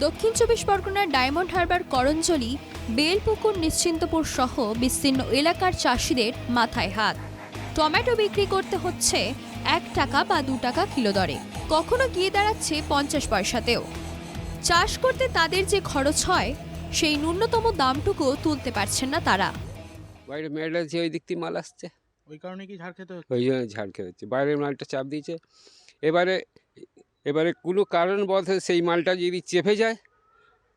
দক্ষিণ চব্বিশ পরগনার ডায়মন্ড হারবার করঞ্জলি বেলপুকুর নিশ্চিন্তপুর সহ বিস্তীর্ণ এলাকার চাষিদের মাথায় হাত। টমেটো বিক্রি করতে হচ্ছে এক টাকা বা দু টাকা কিলো দরে। কখনো গিয়ে দাঁড়াচ্ছে পঞ্চাশ পয়সাতেও। চাষ করতে তাদের যে খরচ হয় সেই ন্যূনতম দামটুকু তুলতে পারছেন না তারা। বাইরে যে ওই দিক থেকে মাল আসছে। ওই কারণে কি ঝাড় খেতে হচ্ছে? ওই জন্য ঝাড় খেয়ে হচ্ছে। বাইরের মালটা চাপ দিয়েছে। এবারে এবারে কোনো কারণ বলতে সেই মালটা যদি চেপে যায়,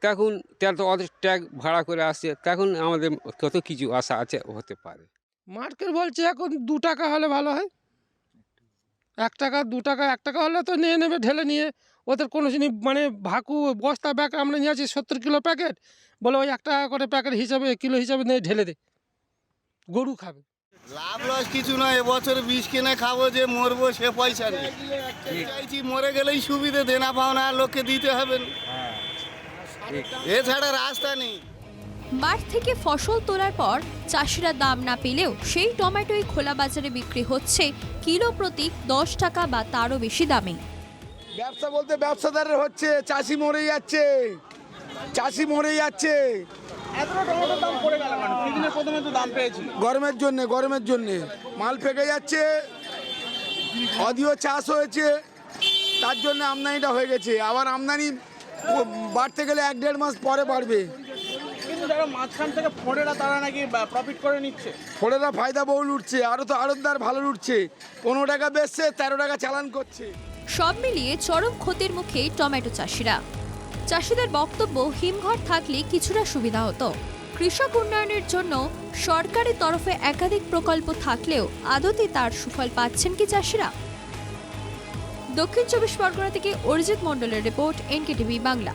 তখন তার তো অত ট্যাগ ভাড়া করে আসছে, তখন আমাদের কত কিছু আশা আছে হতে পারে। মার্কেট বলছে এখন দু টাকা হলে ভালো হয়। এক টাকা, দু টাকা, এক টাকা হলে তো নিয়ে নেবে, ঢেলে নিয়ে। ওদের কোনো জিনিস মানে ভাকু, বস্তা, ব্যাগ আমরা নিয়ে আছি সত্তর কিলো প্যাকেট, বলে ওই এক টাকা করে প্যাকেট হিসাবে, কিলো হিসাবে নিয়ে ঢেলে দে। গরু খাবে। লাভ লস কিছু নয় এবছর বিষ কিনে খাব যে মরবো সে পয়সা নেই। চাইছি মরে গেলেই সুবিধে দেনা পাওনা লোককে দিতে হবে না। এছাড়া রাস্তা নেই। মাঠ থেকে ফসল তোলার পর চাষিরা দাম না পেলেও সেই টমেটোই খোলা বাজারে বিক্রি হচ্ছে কিলো প্রতি দশ টাকা বা তারও বেশি দামে। ব্যবসা বলতে ব্যবসাদারের হচ্ছে চাষি মরে যাচ্ছে। চাষি মরে যাচ্ছে। এতটা টমেটোর দাম পড়ে গেল কেন সেদিনে প্রথমে তো দাম পেয়েছিল গরমের জন্য গরমের জন্য। মাল ফেকে যাচ্ছে অধিও চাষ হয়েছে তার জন্য আমদানিটা হয়ে গেছে। আবার আমদানি বাড়তে গেলে এক দেড় মাস পরে বাড়বে। কিন্তু যারা মাঝখান থেকে ফোড়েরা তারা নাকি প্রফিট করে নিচ্ছে। ফোড়েরা ফায়দা বহুল উঠছে আরও তো আড়তদার ভালো উঠছে। পনেরো টাকা বেচছে তেরো টাকা চালান করছে। সব মিলিয়ে চরম ক্ষতির মুখে টমেটো চাষিরা। চাষিদের বক্তব্য হিমঘর থাকলে কিছুটা সুবিধা হতো। কৃষক উন্নয়নের জন্য সরকারের তরফে একাধিক প্রকল্প থাকলেও আদতে তার সুফল পাচ্ছেন কি চাষিরা? দক্ষিণ চব্বিশ পরগনা থেকে অরিজিৎ মণ্ডলের রিপোর্ট, এনকেটিভি বাংলা।